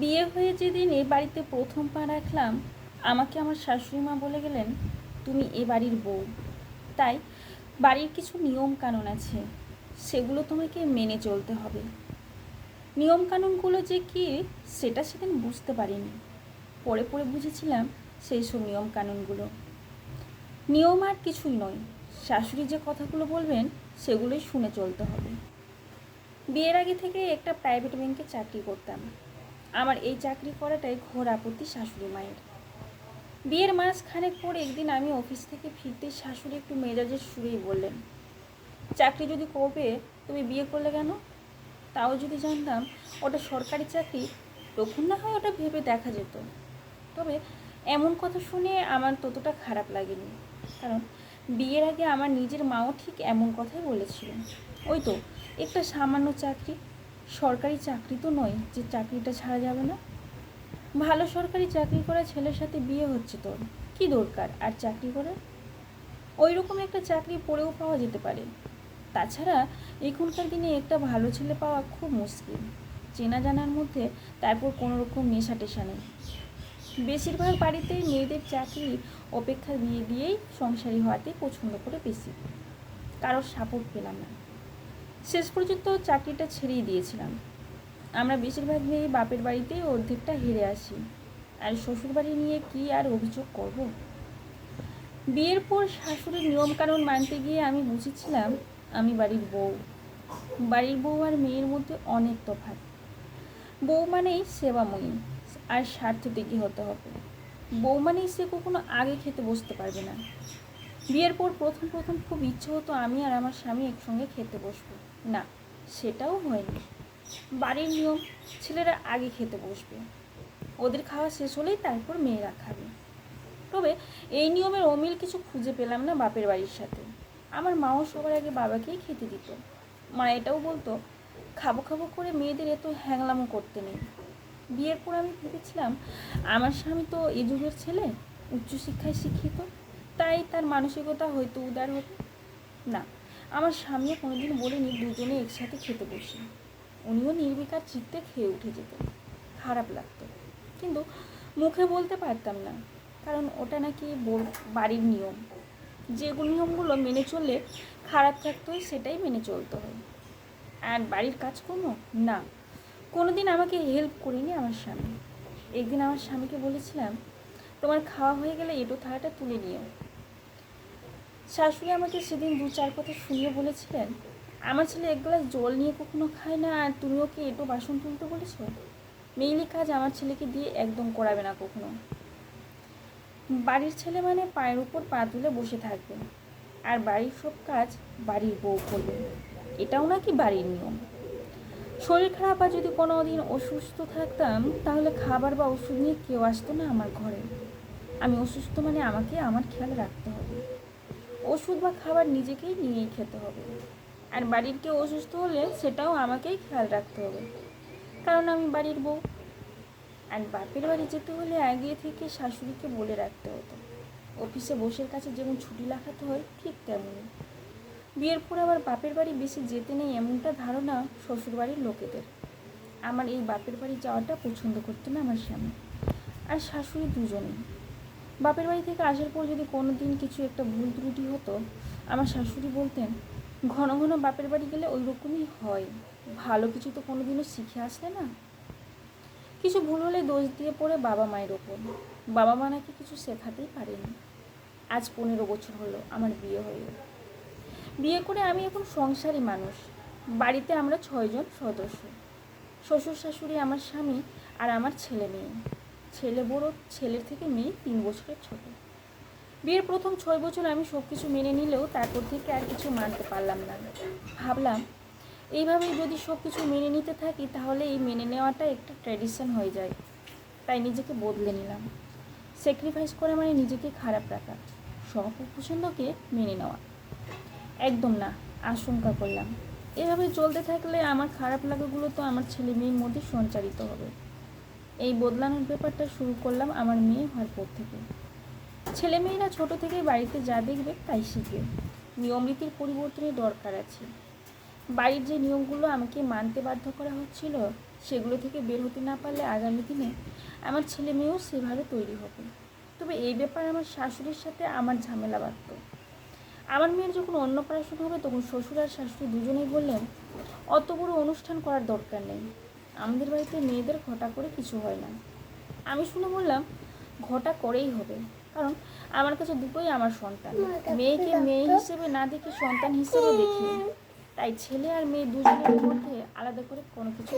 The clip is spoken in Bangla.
বিয়ে হয়ে যেদিন এ বাড়িতে প্রথম পা রাখলাম, আমাকে আমার শাশুড়ি মা বলে গেলেন, তুমি এ বাড়ির বউ। তাই বাড়ির কিছু নিয়ম কানুন আছে, সেগুলো তোমাকে মেনে চলতে হবে। নিয়ম কানুনগুলো যে কি, সেটা সেদিন বুঝতে পারিনি। পরে পরে বুঝেছিলাম সেই সব নিয়ম কানুনগুলো নিয়ম আর কিছুই নয়, শাশুড়ি যে কথাগুলো বলবেন, সেগুলোই শুনে চলতে হবে। বিয়ের আগে থেকে একটা প্রাইভেট ব্যাংকে চাকরি করতাম। আমার এই চাকরি করাটাই ঘোর আপত্তি শাশুড়ি মায়ের। বিয়ের মাস খানেক পর একদিন আমি অফিস থেকে ফিরতে শাশুড়ি একটু মেজাজের সুরেই বললেন, চাকরি যদি করবে, তুমি বিয়ে করলে কেন? তাও যদি জানতাম ওটা সরকারি চাকরি, তখন না হয় ওটা ভেবে দেখা যেত। তবে এমন কথা শুনে আমার ততটা খারাপ লাগেনি, কারণ বিয়ের আগে আমার নিজের মাও ঠিক এমন কথাই বলেছিলেন। ওই তো, একটা সামান্য চাকরি সরকারি চাকরি তো নয় যে চাকরিটা ছাড়া যাবে না। ভালো সরকারি চাকরি করা ছেলের সাথে বিয়ে হচ্ছে তোর। কি দরকার আর চাকরি করার? ওই রকম একটা চাকরি পড়েও পাওয়া যেতে পারে। তাছাড়া এখনকার দিনে একটা ভালো ছেলে পাওয়া খুব মুশকিল। চেনা জানার মধ্যে তারপর কোনো রকম নেশা টেশা নেই। বেশিরভাগ বাড়িতেই মেয়েদের চাকরি অপেক্ষা বিয়ে দিয়েই সংসারী হওয়াতেই পছন্দ করে বেশি। কারোর সাপোর্ট পেলাম না। শেষ পর্যন্ত চাকরিটা ছেড়েই দিয়েছিলাম। আমরা বেশিরভাগ মেয়ে বাপের বাড়িতেই অর্ধেকটা হেরে আসি। আর শ্বশুরবাড়ি নিয়ে কি আর অভিযোগ করব? বিয়ের পর শাশুড়ির নিয়মকানুন মানতে গিয়ে আমি বুঝেছিলাম, আমি বাড়ির বউ। বাড়ির বউ আর মেয়ের মধ্যে অনেক তফাৎ। বউ মানেই সেবাময়ী, আর স্বার্থত্যাগী হতে হবে? বউ মানেই সে কখনো আগে খেতে বসতে পারবে না। বিয়ের পর প্রথম প্রথম খুব ইচ্ছে হতো আমি আর আমার স্বামী একসঙ্গে খেতে বসবো। না, সেটাও হয়নি। বাড়ির নিয়ম, ছেলেরা আগে খেতে বসবে। ওদের খাওয়া শেষ হলেই তারপর মেয়েরা খাবে। তবে এই নিয়মের অমিল কিছু খুঁজে পেলাম না বাপের বাড়ির সাথে। আমার মাও সবার আগে বাবাকেই খেতে দিত। মা এটাও বলতো, খাব খাব করে মেয়েদের এত হ্যাংলামো করতে নেই। বিয়ের পর আমি ভেবেছিলাম, আমার স্বামী তো এ যুগের ছেলে, উচ্চশিক্ষায় শিক্ষিত, তাই তার মানসিকতা হয়তো উদার হবে। না আমার স্বামীও কোনোদিন বলেনি দুজনে একসাথে খেতে বসি। উনিও নির্বিকার চিত্তে খেয়ে উঠে যেত খারাপ লাগতো। কিন্তু মুখে বলতে পারতাম না, কারণ ওটা নাকি বাড়ির নিয়ম। যে নিয়মগুলো মেনে চললে খারাপ থাকতো সেটাই মেনে চলতে হয়। আর বাড়ির কাজকর্ম? না। কোনোদিন আমাকে হেল্প করিনি আমার স্বামী। একদিন আমার স্বামীকে বলেছিলাম, তোমার খাওয়া হয়ে গেলে এটো থালাটা তুলে নিও। শাশুড়ি আমাকে সেদিন দু চার কথা শুনিয়ে বলেছিলেন। আমার ছেলে এক গ্লাস জল নিয়ে কখনো খায় না, আর তুমি ওকে এটো বাসন তুলতে বলেছ? মেইলি কাজ আমার ছেলেকে দিয়ে একদম করাবে না কখনো। বাড়ির ছেলে মানে পায়ের উপর পা তুলে বসে থাকবে, আর বাড়ির সব কাজ বাড়ির বউ করবে। এটাও নাকি বাড়ির নিয়ম। শরীর খারাপ আর যদি কোনো দিন অসুস্থ থাকতাম, তাহলে খাবার বা ওষুধ নিয়ে কেউ আসতো না আমার ঘরে। আমি অসুস্থ মানে আমাকে আমার খেয়াল রাখতে হবে। ওষুধ বা খাবার নিজেকেই নিয়েই খেতে হবে। আর বাড়ির কেউ অসুস্থ হলে সেটাও আমাকেই খেয়াল রাখতে হবে। কারণ আমি বাড়ির বউ। আর বাপের বাড়ি যেতে হলে আগে থেকে শাশুড়িকে বলে রাখতে হতো। অফিসে বসের কাছে যেমন ছুটি লাগাতে হয়, ঠিক তেমনই। বিয়ের পর আবার বাপের বাড়ি বেশি যেতে নেই এমনটা ধারণা শ্বশুর বাড়ির লোকেদের। আমার এই বাপের বাড়ি যাওয়াটা পছন্দ করতো না আমার স্বামী। আর শাশুড়ি দুজনেই। বাপের বাড়ি থেকে আসার পর যদি কোনো দিন কিছু একটা ভুল ত্রুটি হতো, আমার শাশুড়ি বলতেন, ঘন ঘন বাপের বাড়ি গেলে ওই রকমই হয়। ভালো কিছু তো কোনো দিনও শিখে আসলে না। কিছু ভুল হলে দোষ দিয়ে পড়ে বাবা মায়ের ওপর। বাবা মা নাকি কিছু শেখাতেই পারেনি। আজ পনেরো বছর হলো, আমার বিয়ে হয়ে বিয়ে করে আমি এখন সংসারী মানুষ। বাড়িতে আমরা ছয়জন সদস্য। শ্বশুর শাশুড়ি আমার স্বামী আর আমার ছেলে মেয়ে। ছেলে বড়, ছেলের থেকে মেয়ে তিন বছরের ছোট। বিয়ের প্রথম ছয় বছর আমি সব কিছু মেনে নিলেও তারপর থেকে আর কিছু মানতে পারলাম না। ভাবলাম, এইভাবেই যদি সব কিছু মেনে নিতে থাকি তাহলে এই মেনে নেওয়াটা একটা ট্র্যাডিশন হয়ে যায়। তাই নিজেকে বদলে নিলাম। স্যাক্রিফাইস করে মানে নিজেকে খারাপ রাখা সব পছন্দকে মেনে নেওয়া। একদম না, আশঙ্কা করলাম। এভাবে চলতে থাকলে আমার খারাপ লাগাগুলো তো আমার ছেলে মেয়ের মধ্যে সঞ্চারিত হবে। এই বদলানোর ব্যাপারটা শুরু করলাম আমার মেয়ে হওয়ার পর থেকে। ছেলে মেয়েরা ছোট থেকে বাড়িতে যা দেখবে তাই শিখবে। নিয়ম রীতির পরিবর্তনের দরকার আছে। বাড়ির যে নিয়মগুলো আমাকে মানতে বাধ্য করা হচ্ছিল, সেগুলো থেকে বের হতে না পারলে আগামী দিনে আমার ছেলে মেয়েও সেভাবে তৈরি হবে। তবে এই ব্যাপারে আমার শাশুড়ির সাথে আমার ঝামেলা বাড়ত আমার মেয়ের যখন অন্নপ্রাশন হবে, তখন শ্বশুর আর শাশুড়ি দুজনেই বললেন, অত বড় অনুষ্ঠান করার দরকার নেই। আমাদের বাড়িতে মেয়েদের ঘটা করে কিছু হয় না। আমি শুনে বললাম, ঘটা করেই হবে। কারণ আমার কাছে দুটোই আমার সন্তান। মেয়েকে মেয়ে হিসেবে না দেখে সন্তান হিসেবে দেখি তাই ছেলে আর মেয়ে দুজনের মধ্যে আলাদা করে কোনো কিছু